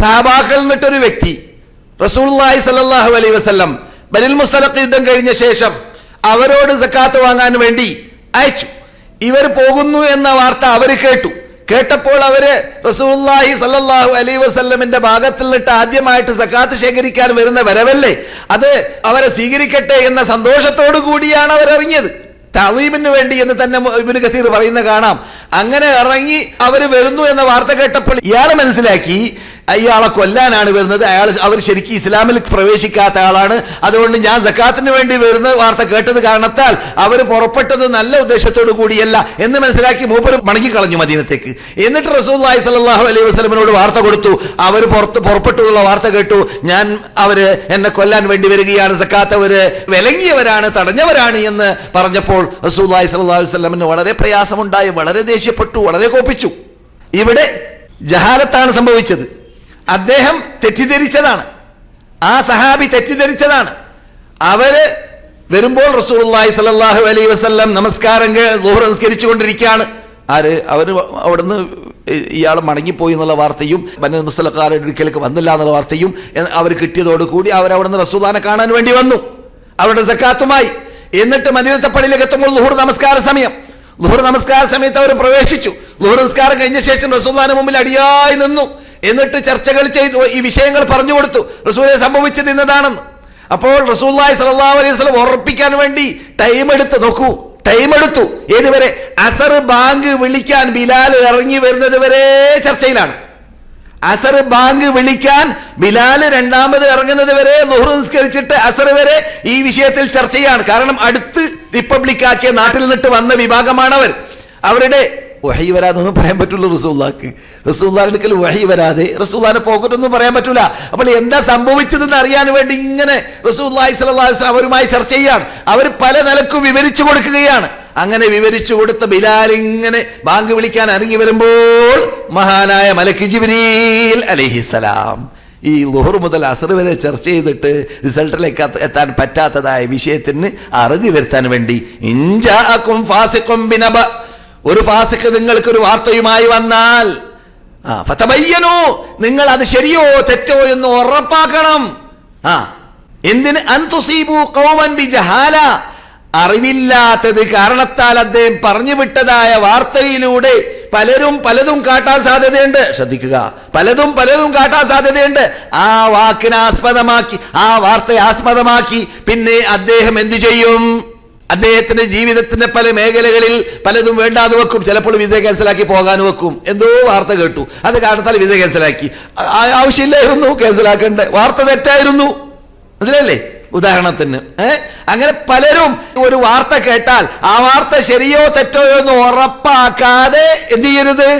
സഹാബാക്കളിൽ നിന്നിട്ടൊരു വ്യക്തി റസൂലുള്ളാഹി സല്ലാഹു അലൈ വസ്ലം ബനിൽ മുസ്തലഖ് യുദ്ധം കഴിഞ്ഞ ശേഷം അവരോട് സക്കാത്ത് വാങ്ങാൻ വേണ്ടി അയച്ചു. ഇവർ പോകുന്നു എന്ന വാർത്ത അവർ കേട്ടു. കേട്ടപ്പോൾ അവർ റസൂലുള്ളാഹി സല്ലാഹു അലൈ വസ്ല്ലമിന്റെ ഭാഗത്തിൽ നിന്നിട്ട് ആദ്യമായിട്ട് സക്കാത്ത് ശേഖരിക്കാൻ വരുന്ന വരവല്ലേ? അത് അവരെ സ്വീകരിക്കട്ടെ എന്ന സന്തോഷത്തോടു കൂടിയാണ് അവർ ഇറങ്ങിയത് തലീമിന് വേണ്ടി എന്ന് തന്നെ ഇബിന് പറയുന്ന കാണാം. അങ്ങനെ ഇറങ്ങി അവർ വരുന്നു എന്ന വാർത്ത കേട്ടപ്പോൾ ഇയാൾ മനസ്സിലാക്കി ഇയാളെ കൊല്ലാനാണ് വരുന്നത്. അയാൾ അവർ ശരിക്കും ഇസ്ലാമിൽ പ്രവേശിക്കാത്ത ആളാണ്. അതുകൊണ്ട് ഞാൻ സക്കാത്തിന് വേണ്ടി വരുന്ന വാർത്ത കേട്ടത് കാരണത്താൽ അവർ പുറപ്പെട്ടത് നല്ല ഉദ്ദേശത്തോടു കൂടിയല്ല എന്ന് മനസ്സിലാക്കി മൂപ്പർ മടങ്ങിക്കളഞ്ഞു മദീനത്തേക്ക്. എന്നിട്ട് റസൂല്ലായി സല്ലാഹു അലൈഹി വസ്ലമിനോട് വാർത്ത കൊടുത്തു. അവർ പുറത്ത് പുറപ്പെട്ടു എന്നുള്ള വാർത്ത കേട്ടു. ഞാൻ അവർ എന്നെ കൊല്ലാൻ വേണ്ടി വരികയാണ്. സക്കാത്ത് അവർ വിലങ്ങിയവരാണ് തടഞ്ഞവരാണ് എന്ന് പറഞ്ഞപ്പോൾ റസൂല്ലായി സല്ലാഹു വസ്ലമിന് വളരെ പ്രയാസമുണ്ടായി വളരെ ദേഷ്യപ്പെട്ടു വളരെ കോപ്പിച്ചു ഇവിടെ ജഹാലത്താണ് സംഭവിച്ചത്. അദ്ദേഹം തെറ്റിദ്ധരിച്ചതാണ്. ആ സഹാബി തെറ്റിദ്ധരിച്ചതാണ്. അവർ വരുമ്പോൾ റസൂലുള്ളാഹി സലാഹു അലൈ വസല്ലം നമസ്കാരം ദുഹർ നമസ്കരിച്ചു കൊണ്ടിരിക്കുകയാണ് ആര്? അവർ അവിടുന്ന് ഇയാൾ മടങ്ങിപ്പോയി എന്നുള്ള വാർത്തയും ബന മുസ്തലക്കാരുടെ അടുക്കലേക്ക് വന്നില്ല എന്നുള്ള വാർത്തയും അവർ കിട്ടിയതോടുകൂടി അവർ അവിടുന്ന് റസൂദാനെ കാണാൻ വേണ്ടി വന്നു. അവരുടെ സക്കാത്തുമായി. എന്നിട്ട് മദീനത്തെ പള്ളിയിലേക്ക് എത്തുമ്പോൾ ലുഹുർ നമസ്കാര സമയം. ലുഹുർ നമസ്കാര സമയത്ത് അവർ പ്രവേശിച്ചു. ലുഹുർ നമസ്കാരം കഴിഞ്ഞ ശേഷം റസൂദാന മുമ്പിൽ അടിയായി നിന്നു. എന്നിട്ട് ചർച്ചകൾ ചെയ്തു ഈ വിഷയങ്ങൾ പറഞ്ഞു കൊടുത്തു. റസൂലെ സംഭവിച്ചത് ഇന്നതാണെന്ന് അപ്പോൾ റസൂല്ലായി സല്ലല്ലാഹു അലൈഹി സ്വലം ഉറപ്പിക്കാൻ വേണ്ടി ടൈം എടുത്ത്. നോക്കൂ ടൈം എടുത്തു. ഏതുവരെ? അസർ ബാങ്ക് വിളിക്കാൻ ബിലാൽ ഇറങ്ങി വരുന്നത് വരെ ചർച്ചയിലാണ്. അസർ ബാങ്ക് വിളിക്കാൻ ബിലാൽ രണ്ടാമത് ഇറങ്ങുന്നത് വരെ ലുഹർ നിസ്കരിച്ചിട്ട് അസർ വരെ ഈ വിഷയത്തിൽ ചർച്ചയാണ്. കാരണം അടുത്ത് റിപ്പബ്ലിക്കാക്കിയ നാട്ടിൽ നിന്നിട്ട് വന്ന വിഭാഗമാണ് അവർ. അവരുടെ വഹി വരാതൊന്നും പറയാൻ പറ്റുള്ളൂ റസൂള്ളക്ക് റസൂല്ലാന്റെ അടുക്കൽ വഹി വരാതെ റസൂള്ളാനെ പോകട്ടൊന്നും പറയാൻ പറ്റൂല. അപ്പോൾ എന്താ സംഭവിച്ചതെന്ന് അറിയാൻ വേണ്ടി ഇങ്ങനെ റസൂള്ളി വസല്ലം അവരുമായി ചർച്ച ചെയ്യാണ്. അവർ പല നിലക്കും വിവരിച്ചു കൊടുക്കുകയാണ്. അങ്ങനെ വിവരിച്ചു കൊടുത്ത ബിലാൽ ഇങ്ങനെ ബാങ്ക് വിളിക്കാൻ ഇറങ്ങി വരുമ്പോൾ മഹാനായ മലക്ക് ജിബ്രീൽ അലഹിസലാം ഈ ലുഹർ മുതൽ അസർ വരെ ചർച്ച ചെയ്തിട്ട് റിസൾട്ടിലേക്ക് എത്താൻ പറ്റാത്തതായ വിഷയത്തിന് അറിഞ്ഞു വരുത്താൻ വേണ്ടി ഇഞ്ചാക്കും ഫാസിക്കും ബിനബ ഒരു ഫാസിക്ക് നിങ്ങൾക്ക് ഒരു വാർത്തയുമായി വന്നാൽ ആ നിങ്ങൾ അത് ശരിയോ തെറ്റോ എന്ന് ഉറപ്പാക്കണം. ആ എന്തിന്? അൻതുസീബു ബി ജഹാല. അറിവില്ലാത്തത് കാരണത്താൽ അദ്ദേഹം പറഞ്ഞു വിട്ടതായ വാർത്തയിലൂടെ പലരും പലതും കാട്ടാൻ സാധ്യതയുണ്ട്. ശ്രദ്ധിക്കുക. പലതും പലതും കാട്ടാൻ സാധ്യതയുണ്ട്. ആ വാക്കിനെ ആസ്പദമാക്കി ആ വാർത്തയെ ആസ്പദമാക്കി പിന്നെ അദ്ദേഹം എന്തു ചെയ്യും? അദ്ദേഹത്തിന്റെ ജീവിതത്തിന്റെ പല മേഖലകളിൽ പലതും വേണ്ടാതെ വെക്കും. ചിലപ്പോൾ വിസ ക്യാൻസലാക്കി പോകാൻ വെക്കും. എന്തോ വാർത്ത കേട്ടു. അത് കാരണത്താൽ വിസ ക്യാൻസലാക്കി ആവശ്യമില്ലായിരുന്നു കേസിലാക്കേണ്ട വാർത്ത തെറ്റായിരുന്നു. മനസ്സിലല്ലേ ഉദാഹരണത്തിന് അങ്ങനെ പലരും ഒരു വാർത്ത കേട്ടാൽ ആ വാർത്ത ശരിയോ തെറ്റോ എന്ന് ഉറപ്പാക്കാതെ എന്ത് ചെയ്യരുത്?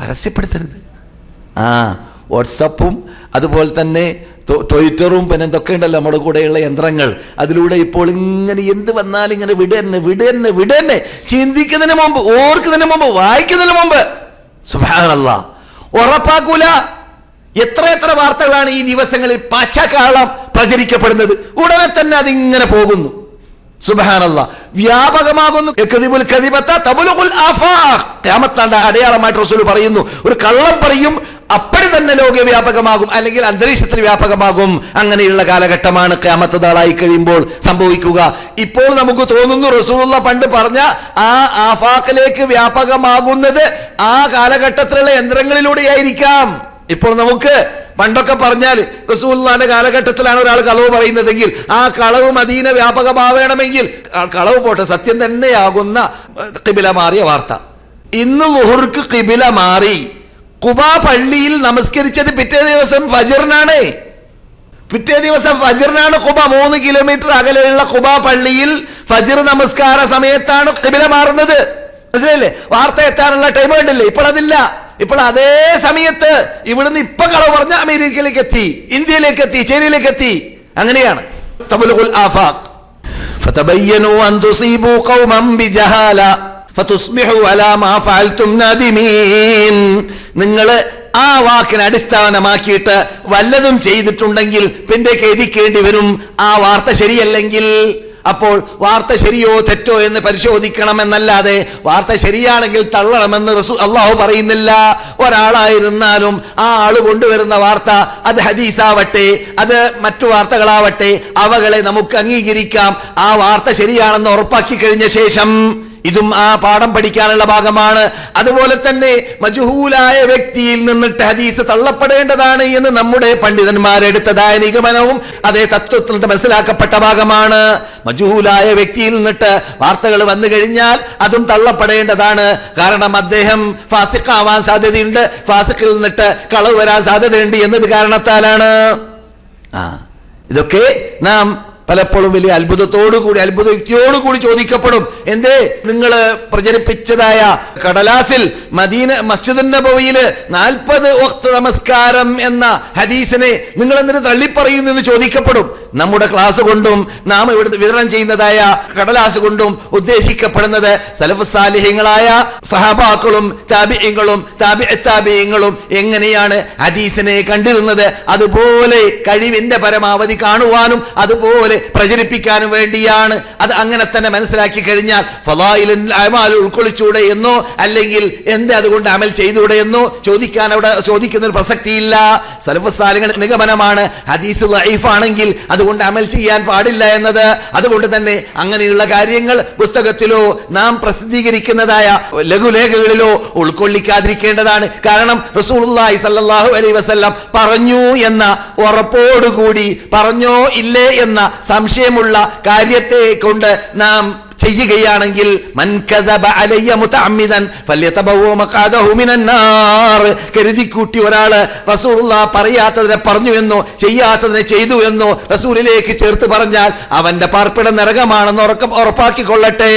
പരസ്യപ്പെടുത്തരുത്. ആ വാട്സപ്പും അതുപോലെ തന്നെ ട്വിറ്ററും പിന്നെ എന്തൊക്കെ ഉണ്ടല്ലോ നമ്മുടെ കൂടെയുള്ള യന്ത്രങ്ങൾ. അതിലൂടെ ഇപ്പോൾ ഇങ്ങനെ എന്ത് വന്നാലും ഇങ്ങനെ വിടന്നെ വിടന്നെ വിടന്നെ. ചിന്തിക്കുന്നതിന് മുമ്പ് ഓർക്കുന്നതിന് മുമ്പ് വായിക്കുന്നതിന് മുമ്പ്. സുഭാനല്ല ഉറപ്പാക്കൂല. എത്ര എത്ര വാർത്തകളാണ് ഈ ദിവസങ്ങളിൽ പച്ചക്കാളം പ്രചരിക്കപ്പെടുന്നത്. ഉടനെ തന്നെ അതിങ്ങനെ പോകുന്നു. സുബഹാനല്ല. വ്യാപകമാകുന്നു. അടയാളമായിട്ട് റസൂൽ പറയുന്നു. ഒരു കള്ളം പറയും അപ്പടി തന്നെ ലോകവ്യാപകമാകും അല്ലെങ്കിൽ അന്തരീക്ഷത്തിൽ വ്യാപകമാകും. അങ്ങനെയുള്ള കാലഘട്ടമാണ് ഖിയാമത്ത് നാളായി കഴിയുമ്പോൾ സംഭവിക്കുക. ഇപ്പോൾ നമുക്ക് തോന്നുന്നു റസൂള്ള പണ്ട് പറഞ്ഞ ആ ആഫാക്കിലേക്ക് വ്യാപകമാകുന്നത് ആ കാലഘട്ടത്തിലുള്ള യന്ത്രങ്ങളിലൂടെയായിരിക്കാം. ഇപ്പോൾ നമുക്ക് പണ്ടൊക്കെ പറഞ്ഞാൽ റസൂല്ലാന്റെ കാലഘട്ടത്തിലാണ് ഒരാൾ കളവ് പറയുന്നതെങ്കിൽ ആ കളവ് മദീന വ്യാപകമാവേണമെങ്കിൽ കളവ് പോട്ടെ സത്യം തന്നെയാകുന്ന കിബില മാറിയ വാർത്ത. ഇന്ന് ലുഹുർക്ക് കിബില മാറി. കുബാ പള്ളിയിൽ നമസ്കരിച്ചത് പിറ്റേ ദിവസം ഫജറിനാണ് പിറ്റേ ദിവസം ഫജറിനാണ് കുബ മൂന്ന് കിലോമീറ്റർ അകലെയുള്ള കുബ പള്ളിയിൽ ഫജർ നമസ്കാര സമയത്താണ് കിബില മാറുന്നത് മനസ്സിലായില്ലേ വാർത്ത എത്താനുള്ള ടൈം കണ്ടില്ലേ ഇപ്പോൾ അതില്ല ഇപ്പോൾ അതേ സമയത്ത് ഇവിടുന്ന് ഇപ്പൊ കളവ് പറഞ്ഞ അമേരിക്കയിലേക്ക് എത്തി ഇന്ത്യയിലേക്ക് എത്തി ചൈനയിലേക്ക് എത്തി അങ്ങനെയാണ് തബ്ലുഗുൽ ആഫാഖ് فتبينوا أن تصيبوا قوما بجهالة നിങ്ങൾ ആ വാക്കിനെ അടിസ്ഥാനമാക്കിയിട്ട് വല്ലതും ചെയ്തിട്ടുണ്ടെങ്കിൽ പിന്നെ ഖേദിക്കേണ്ടി വരും. ആ വാർത്ത ശരിയല്ലെങ്കിൽ അപ്പോൾ വാർത്ത ശരിയോ തെറ്റോ എന്ന് പരിശോധിക്കണമെന്നല്ലാതെ വാർത്ത ശരിയാണെങ്കിൽ തള്ളണമെന്ന് റസു അള്ളാഹു പറയുന്നില്ല. ഒരാളായിരുന്നാലും ആ ആൾ കൊണ്ടുവരുന്ന വാർത്ത അത് ഹദീസാവട്ടെ അത് മറ്റു വാർത്തകളാവട്ടെ അവകളെ നമുക്ക് അംഗീകരിക്കാം. ആ വാർത്ത ശരിയാണെന്ന് ഉറപ്പാക്കി കഴിഞ്ഞ ശേഷം ഇതും ആ പാഠം പഠിക്കാനുള്ള ഭാഗമാണ്. അതുപോലെ തന്നെ മജുഹൂലായ വ്യക്തിയിൽ നിന്നിട്ട് ഹദീസ് തള്ളപ്പെടേണ്ടതാണ് എന്ന് നമ്മുടെ പണ്ഡിതന്മാരെടുത്തതായ നിഗമനവും അതേ തത്വത്തിൽ മനസ്സിലാക്കപ്പെട്ട ഭാഗമാണ്. മജുഹൂലായ വ്യക്തിയിൽ നിന്നിട്ട് വാർത്തകൾ വന്നു കഴിഞ്ഞാൽ അതും തള്ളപ്പെടേണ്ടതാണ്. കാരണം അദ്ദേഹം ഫാസിഖാവാൻ സാധ്യതയുണ്ട്. ഫാസിഖിൽ നിന്നിട്ട് കളവ് വരാൻ സാധ്യതയുണ്ട് എന്നത് കാരണത്താലാണ്. ആ ഇതൊക്കെ നാം പലപ്പോഴും വലിയ അത്ഭുതത്തോടുകൂടി അത്ഭുത യുക്തിയോടുകൂടി ചോദിക്കപ്പെടും. എന്തേ നിങ്ങൾ പ്രചരിപ്പിച്ചതായ കടലാസിൽ മദീന മസ്ജിദ് നബവിയിൽ നാൽപ്പത് വക്ത നമസ്കാരം എന്ന ഹദീസിനെ നിങ്ങൾ എന്തിനു തള്ളിപ്പറയുന്നു എന്ന് ചോദിക്കപ്പെടും. നമ്മുടെ ക്ലാസ് കൊണ്ടും നാം ഇവിടെ വിതരണം ചെയ്യുന്നതായ കടലാസ് കൊണ്ടും ഉദ്ദേശിക്കപ്പെടുന്നത് സലഫ് സാലിഹ്യങ്ങളായ സഹബാക്കളും താബിയങ്ങളും താബിയങ്ങളും എങ്ങനെയാണ് ഹദീസിനെ കണ്ടിരുന്നത്. അതുപോലെ കഴിവിന്റെ പരമാവധി കാണുവാനും അതുപോലെ പ്രചരിപ്പിക്കാനും വേണ്ടിയാണ്. അത് അങ്ങനെ തന്നെ മനസ്സിലാക്കി കഴിഞ്ഞാൽ ഫലായിലിൻ അമാൽ ഉൾക്കൊള്ളിച്ചൂടെ എന്നോ അല്ലെങ്കിൽ എന്ത് അതുകൊണ്ട് അമൽ ചെയ്തൂടെ എന്നോ ചോദിക്കാൻ അവിടെ ചോദിക്കുന്ന ഒരു പ്രസക്തിയില്ല സലഫസാലിങ്ങൾ നിഗമനമാണ്. ഹദീസ് ലൈഫ് ആണെങ്കിൽ അതുകൊണ്ട് അമൽ ചെയ്യാൻ പാടില്ല എന്നത്. അതുകൊണ്ട് തന്നെ അങ്ങനെയുള്ള കാര്യങ്ങൾ പുസ്തകത്തിലോ നാം പ്രസിദ്ധീകരിക്കുന്നതായ ലഘുലേഖകളിലോ ഉൾക്കൊള്ളിക്കാതിരിക്കേണ്ടതാണ്. കാരണം റസൂലുള്ളാഹി സല്ലല്ലാഹു അലൈഹി വസല്ലം പറഞ്ഞു എന്ന ഉറപ്പോടുകൂടി പറഞ്ഞോ ഇല്ലേ എന്ന സംശയമുള്ള കാര്യത്തെ കൊണ്ട് നാം ചെയ്യുകയാണെങ്കിൽ കരുതിക്കൂട്ടി ഒരാൾ റസൂല പറയാത്തതിനെ പറഞ്ഞു എന്നോ ചെയ്യാത്തതിനെ ചെയ്തു എന്നോ റസൂലിലേക്ക് ചേർത്ത് പറഞ്ഞാൽ അവന്റെ പാർപ്പിട നരകമാണെന്ന് ഉറക്കം ഉറപ്പാക്കിക്കൊള്ളട്ടെ.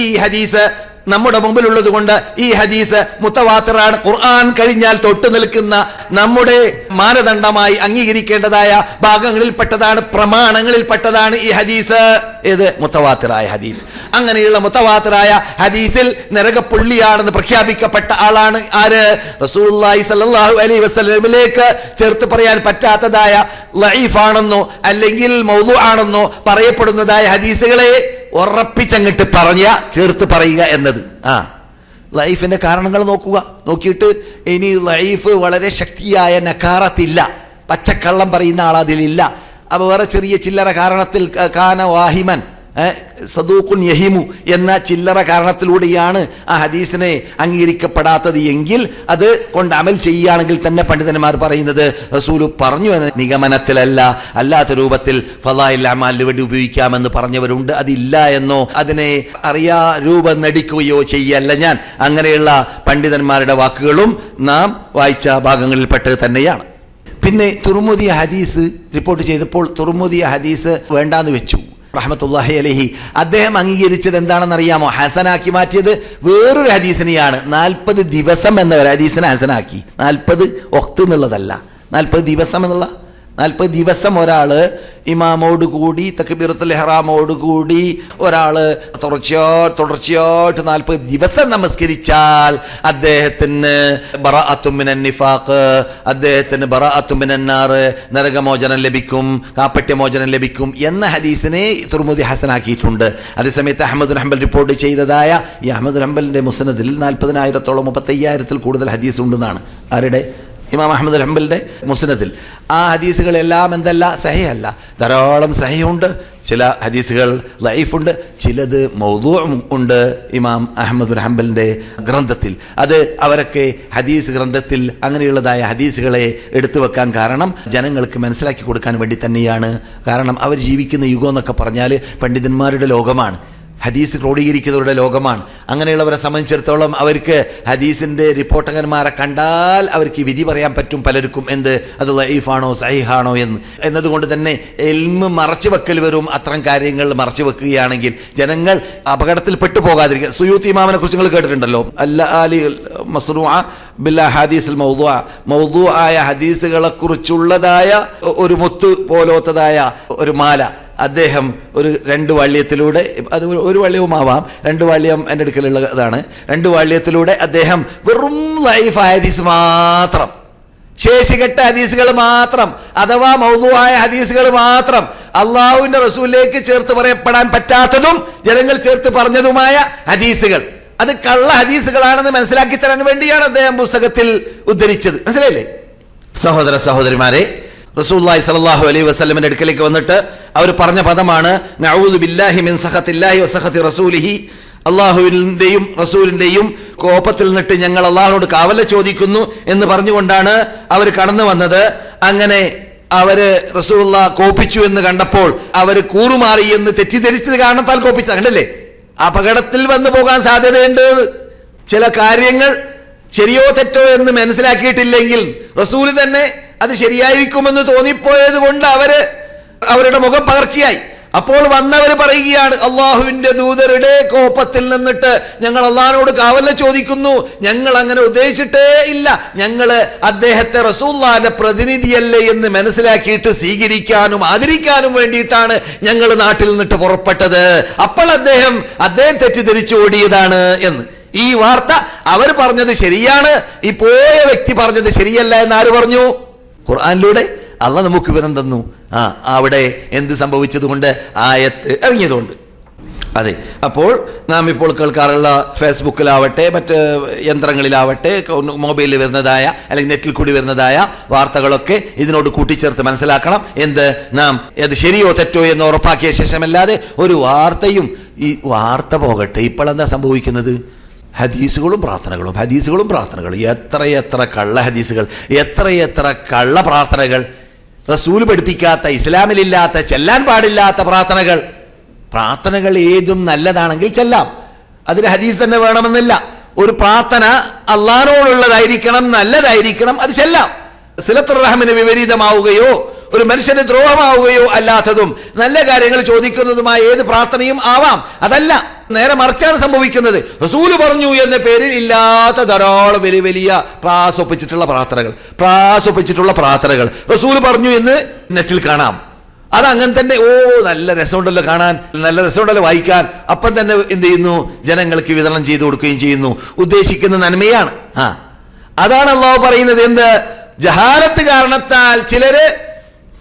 ഈ ഹദീസ് നമ്മുടെ മുമ്പിലുള്ളത് കൊണ്ട് ഈ ഹദീസ് മുത്തവാത്തറാണ്. ഖുർആൻ കഴിഞ്ഞാൽ തൊട്ടു നിൽക്കുന്ന നമ്മുടെ മാനദണ്ഡമായി അംഗീകരിക്കേണ്ടതായ ഭാഗങ്ങളിൽപ്പെട്ടതാണ് പ്രമാണങ്ങളിൽപ്പെട്ടതാണ് ഈ ഹദീസ്. ഏത്? മുത്തവാത്തറായ ഹദീസ്. അങ്ങനെയുള്ള മുത്തവാത്തറായ ഹദീസിൽ നരകപ്പുള്ളിയാണെന്ന് പ്രഖ്യാപിക്കപ്പെട്ട ആളാണ് ആര്? റസൂലുള്ളാഹി സ്വല്ലല്ലാഹു അലൈഹി വസ്ലമിലേക്ക് ചേർത്ത് പറയാൻ പറ്റാത്തതായ ലൈഫാണെന്നോ അല്ലെങ്കിൽ മൗദു ആണെന്നോ പറയപ്പെടുന്നതായ ഹദീസുകളെ ഉറപ്പിച്ചങ്ങിട്ട് പറഞ്ഞ ചേർത്ത് പറയുക എന്നത്. ആ. ലൈഫിന്റെ കാരണങ്ങൾ നോക്കുക. നോക്കിയിട്ട് ഇനി ലൈഫ് വളരെ ശക്തിയായ നക്കാറത്തില്ല പച്ചക്കള്ളം പറയുന്ന ആൾ അതിലില്ല അപ്പോൾ വേറെ ചെറിയ ചില്ലറ കാരണത്തിൽ കാന വാഹിമൻ സദൂഖുൻ യഹിമു എന്ന ചില്ലറ കാരണത്തിലൂടെയാണ് ആ ഹദീസിനെ അംഗീകരിക്കപ്പെടാത്തത് എങ്കിൽ അത് കൊണ്ട് അമൽ ചെയ്യുകയാണെങ്കിൽ തന്നെ പണ്ഡിതന്മാർ പറയുന്നത് റസൂലു പറഞ്ഞു എന്ന നിഗമനത്തിലല്ല അല്ലാത്ത രൂപത്തിൽ ഫലായിൽ അമാലിന് വേണ്ടി ഉപയോഗിക്കാമെന്ന് പറഞ്ഞവരുണ്ട്. അതില്ല എന്നോ അതിനെ അറിയാ രൂപം നടിക്കുകയോ ചെയ്യല്ല ഞാൻ. അങ്ങനെയുള്ള പണ്ഡിതന്മാരുടെ വാക്കുകളും നാം വായിച്ച ഭാഗങ്ങളിൽപ്പെട്ടത് തന്നെയാണ്. പിന്നെ തുറമുദിയ ഹദീസ് റിപ്പോർട്ട് ചെയ്തപ്പോൾ തുറമുദിയ ഹദീസ് വേണ്ടാന്ന് വെച്ചു. റഹ്മത്തുല്ലാഹി അലഹി. അദ്ദേഹം അംഗീകരിച്ചത് എന്താണെന്ന് അറിയാമോ ഹസനാക്കി മാറ്റിയത് വേറൊരു ഹദീസിനെയാണ്. നാൽപ്പത് ദിവസം എന്ന ഹദീസിനെ ഹസനാക്കി. നാൽപ്പത് ഒക്ത് എന്നുള്ളതല്ല. നാൽപ്പത് ദിവസം എന്നുള്ള നാൽപ്പത് ദിവസം ഒരാൾ ഇമാമോട് കൂടി തക്ബീറത്തുൽ ഇഹ്റാമോട് കൂടി ഒരാൾ തുടർച്ചയോ തുടർച്ചയായിട്ട് നാൽപ്പത് ദിവസം നമസ്കരിച്ചാൽ അദ്ദേഹത്തിന് ബറ അത്തുമ്മിനൻ നിഫാഖ് അദ്ദേഹത്തിന് ബറ ബറാഅത്തുമിനന്നാർ നരകമോചനം ലഭിക്കും കാപ്പട്യമോചനം ലഭിക്കും എന്ന ഹദീസിനെ തുർമുദി ഹസനാക്കിയിട്ടുണ്ട്. അതേസമയത്ത് അഹമ്മദ് ഹംബൽ റിപ്പോർട്ട് ചെയ്തതായ ഈ അഹമ്മദ് ഹംബലിന്റെ മുസ്നദിൽ നാൽപ്പതിനായിരത്തോളം മുപ്പത്തയ്യായിരത്തിൽ കൂടുതൽ ഹദീസ് ഉണ്ടെന്നാണ് ആരുടെ? ഇമാം അഹമ്മദ് ഹംബലിന്റെ മുസ്നത്തിൽ ആ ഹദീസുകളെല്ലാം എന്തല്ല? സഹിയല്ല ധാരാളം സഹിയുണ്ട് ചില ഹദീസുകൾ ലൈഫുണ്ട് ചിലത് മൗദൂ ഉണ്ട് ഇമാം അഹമ്മദ് ഹംബലിന്റെ ഗ്രന്ഥത്തിൽ. അത് അവരൊക്കെ ഹദീസ് ഗ്രന്ഥത്തിൽ അങ്ങനെയുള്ളതായ ഹദീസുകളെ എടുത്തു വെക്കാൻ കാരണം ജനങ്ങൾക്ക് മനസ്സിലാക്കി കൊടുക്കാൻ വേണ്ടി തന്നെയാണ്. കാരണം അവർ ജീവിക്കുന്ന യുഗം എന്നൊക്കെ പറഞ്ഞാൽ പണ്ഡിതന്മാരുടെ ലോകമാണ്. ഹദീസ് ക്രോഡീകരിക്കുന്നവരുടെ ലോകമാണ്. അങ്ങനെയുള്ളവരെ സംബന്ധിച്ചിടത്തോളം അവർക്ക് ഹദീസിന്റെ റിപ്പോർട്ടകന്മാരെ കണ്ടാൽ അവർക്ക് വിധി പറയാൻ പറ്റും പലർക്കും എന്ത്? അത് ലൈഫാണോ സഹിഹാണോ എന്ന്. എന്നതുകൊണ്ട് തന്നെ എൽമ് മറച്ചു വെക്കൽ വരും. അത്തരം കാര്യങ്ങൾ മറച്ചു വെക്കുകയാണെങ്കിൽ ജനങ്ങൾ അപകടത്തിൽ പെട്ടു പോകാതിരിക്കുക. സുയൂത്ത് ഇമാമിനെ കുറിച്ച് നിങ്ങൾ കേട്ടിട്ടുണ്ടല്ലോ. അല്ല അലി മസ്റൂ ബില്ല ഹദീസിൽ മൗദു മൗദു ആയ ഹദീസുകളെ കുറിച്ചുള്ളതായ ഒരു മുത്ത് പോലോത്തതായ ഒരു മാല. അദ്ദേഹം ഒരു രണ്ട് വാള്യത്തിലൂടെ അത് ഒരു വള്ളിയുമാവാം രണ്ട് വാള്യം എന്റെ അടുക്കലുള്ളതാണ്. രണ്ട് വാള്യത്തിലൂടെ അദ്ദേഹം വെറും ലൈഫ് ഹദീസ് മാത്രം. ശേഷികെട്ട ഹദീസുകൾ മാത്രം. അഥവാ മൗതുവായ ഹദീസുകൾ മാത്രം. അള്ളാഹുവിന്റെ റസൂലിലേക്ക് ചേർത്ത് പറയപ്പെടാൻ പറ്റാത്തതും ജനങ്ങൾ ചേർത്ത് പറഞ്ഞതുമായ ഹദീസുകൾ. അത് കള്ള ഹദീസുകളാണെന്ന് മനസ്സിലാക്കി തരാൻ വേണ്ടിയാണ് അദ്ദേഹം പുസ്തകത്തിൽ ഉദ്ധരിച്ചത്. മനസ്സിലായില്ലേ? സഹോദര സഹോദരിമാരെ റസൂല്ലായി സലാഹു അലൈ വസ്ലമിന്റെ അടുക്കലേക്ക് വന്നിട്ട് അവർ പറഞ്ഞ പദമാണ് നഊദു ബില്ലാഹി മിൻ റസൂലിഹി. അള്ളാഹുവിന്റെയും കോപത്തിൽ നിന്നിട്ട് ഞങ്ങൾ അള്ളാഹുനോട് കാവല ചോദിക്കുന്നു എന്ന് പറഞ്ഞുകൊണ്ടാണ് അവർ കടന്നു വന്നത്. അങ്ങനെ അവർ റസൂള്ള കോപ്പിച്ചു എന്ന് കണ്ടപ്പോൾ അവർ കൂറുമാറി എന്ന് തെറ്റിദ്ധരിച്ചത് കാരണത്താൽ കോപ്പിച്ചത് കണ്ടല്ലേ? അപകടത്തിൽ വന്നു പോകാൻ സാധ്യതയുണ്ട്. ചില കാര്യങ്ങൾ ശരിയോ തെറ്റോ എന്ന് മനസ്സിലാക്കിയിട്ടില്ലെങ്കിൽ റസൂൽ തന്നെ അത് ശരിയായിരിക്കുമെന്ന് തോന്നിപ്പോയത് കൊണ്ട് അവർ അവരുടെ മുഖം പകർച്ചയായി. അപ്പോൾ വന്നവർ പറയുകയാണ് അള്ളാഹുവിന്റെ ദൂതരുടെ കോപ്പത്തിൽ നിന്നിട്ട് ഞങ്ങൾ അള്ളാഹിനോട് കാവല ചോദിക്കുന്നു. ഞങ്ങൾ അങ്ങനെ ഉദ്ദേശിച്ചിട്ടേ ഇല്ല. ഞങ്ങൾ അദ്ദേഹത്തെ റസൂല്ലാന്റെ പ്രതിനിധിയല്ലേ എന്ന് മനസ്സിലാക്കിയിട്ട് സ്വീകരിക്കാനും ആദരിക്കാനും വേണ്ടിയിട്ടാണ് ഞങ്ങൾ നാട്ടിൽ നിന്നിട്ട് പുറപ്പെട്ടത്. അപ്പോൾ അദ്ദേഹം അദ്ദേഹം തെറ്റിദ്ധരിച്ചു ഓടിയതാണ് എന്ന്. ഈ വാർത്ത അവർ പറഞ്ഞത് ശരിയാണ്. ഈ പോയ വ്യക്തി പറഞ്ഞത് ശരിയല്ല എന്ന് ആര് പറഞ്ഞു? ഖുർആാനിലൂടെ അല്ല നമുക്ക് വിവരം തന്നു. ആ അവിടെ എന്ത് സംഭവിച്ചതുകൊണ്ട് ആയത്ത് ഇറങ്ങിയതുകൊണ്ട്. അതെ അപ്പോൾ നാം ഇപ്പോൾ കേൾക്കാറുള്ള ഫേസ്ബുക്കിലാവട്ടെ മറ്റ് യന്ത്രങ്ങളിലാവട്ടെ മൊബൈലിൽ വരുന്നതായ അല്ലെങ്കിൽ നെറ്റിൽ കൂടി വരുന്നതായ വാർത്തകളൊക്കെ ഇതിനോട് കൂട്ടിച്ചേർത്ത് മനസ്സിലാക്കണം. എന്ത്? നാം അത് ശരിയോ തെറ്റോ എന്ന് ഉറപ്പാക്കിയ ശേഷമല്ലാതെ ഒരു വാർത്തയും ഈ വാർത്ത പോകട്ടെ. ഇപ്പോൾ എന്താ സംഭവിക്കുന്നത്? ഹദീസുകളും പ്രാർത്ഥനകളും ഹദീസുകളും പ്രാർത്ഥനകളും. എത്രയെത്ര കള്ള ഹദീസുകൾ എത്രയെത്ര കള്ള പ്രാർത്ഥനകൾ. റസൂൽ പഠിപ്പിക്കാത്ത ഇസ്ലാമിലില്ലാത്ത ചെല്ലാൻ പാടില്ലാത്ത പ്രാർത്ഥനകൾ. പ്രാർത്ഥനകൾ ഏതും നല്ലതാണെങ്കിൽ ചെല്ലാം. അതിന് ഹദീസ് തന്നെ വേണമെന്നില്ല. ഒരു പ്രാർത്ഥന അള്ളാഹനോടുള്ളതായിരിക്കണം നല്ലതായിരിക്കണം അത് ചെല്ലാം. സിലത്തുറഹമിന് വിപരീതമാവുകയോ ഒരു മനുഷ്യന് ദ്രോഹമാവുകയോ അല്ലാത്തതും നല്ല കാര്യങ്ങൾ ചോദിക്കുന്നതുമായ ഏത് പ്രാർത്ഥനയും ആവാം. അതല്ല നേരെ മറിച്ചാണ് സംഭവിക്കുന്നത്. റസൂൽ പറഞ്ഞു എന്ന പേരിൽ ഇല്ലാത്ത ധാരാളം വലിയ വലിയ പ്രാസൊപ്പിച്ചിട്ടുള്ള പ്രാർത്ഥനകൾ പ്രാസൊപ്പിച്ചിട്ടുള്ള പ്രാർത്ഥനകൾ. റസൂൽ പറഞ്ഞു എന്ന് നെറ്റിൽ കാണാം. അത് അങ്ങനെ തന്നെ ഓ നല്ല രസമുണ്ടല്ലോ കാണാൻ നല്ല രസമുണ്ടല്ലോ വായിക്കാൻ. അപ്പം തന്നെ എന്ത് ചെയ്യുന്നു? ജനങ്ങൾക്ക് വിതരണം ചെയ്തു കൊടുക്കുകയും ചെയ്യുന്നു. ഉദ്ദേശിക്കുന്ന നന്മയാണ്. ആ. അതാണ് അള്ളാഹു പറയുന്നത് എന്ത്? ജഹാലത്ത് കാരണത്താൽ ചിലര്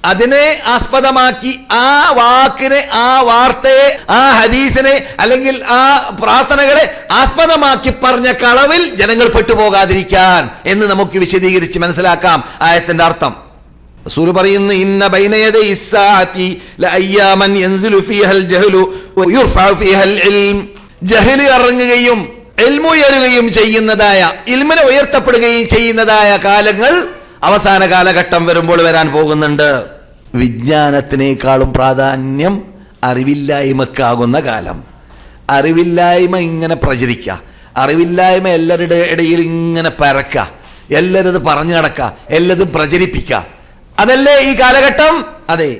അതിനെ ആസ്പദമാക്കി ആ വാക്കിനെ ആ വാർത്തയെ ആ ഹദീസിനെ അല്ലെങ്കിൽ ആ പ്രാർത്ഥനകളെ ആസ്പദമാക്കി പറഞ്ഞ കളവിൽ ജനങ്ങൾ പെട്ടുപോകാതിരിക്കാൻ എന്ന് നമുക്ക് വിശദീകരിച്ച് മനസ്സിലാക്കാം ആയത്തിന്റെ അർത്ഥം. റസൂൽ പറയുന്നു ഇന്ന ബൈനയദ ഇൽമു ഉയരുകയും ചെയ്യുന്നതായ ഇൽമിനെ ഉയർത്തപ്പെടുകയും ചെയ്യുന്നതായ കാലങ്ങൾ അവസാന കാലഘട്ടം വരുമ്പോൾ വരാൻ പോകുന്നുണ്ട്. വിജ്ഞാനത്തിനേക്കാളും പ്രാധാന്യം അറിവില്ലായ്മക്കാകുന്ന കാലം. അറിവില്ലായ്മ ഇങ്ങനെ പ്രചരിക്കുക അറിവില്ലായ്മ എല്ലാവരുടെ ഇടയിൽ ഇങ്ങനെ പരക്കുക എല്ലാവരും പറഞ്ഞു നടക്കുക എല്ലാതും പ്രചരിപ്പിക്കുക അതല്ലേ ഈ കാലഘട്ടം? അതെ.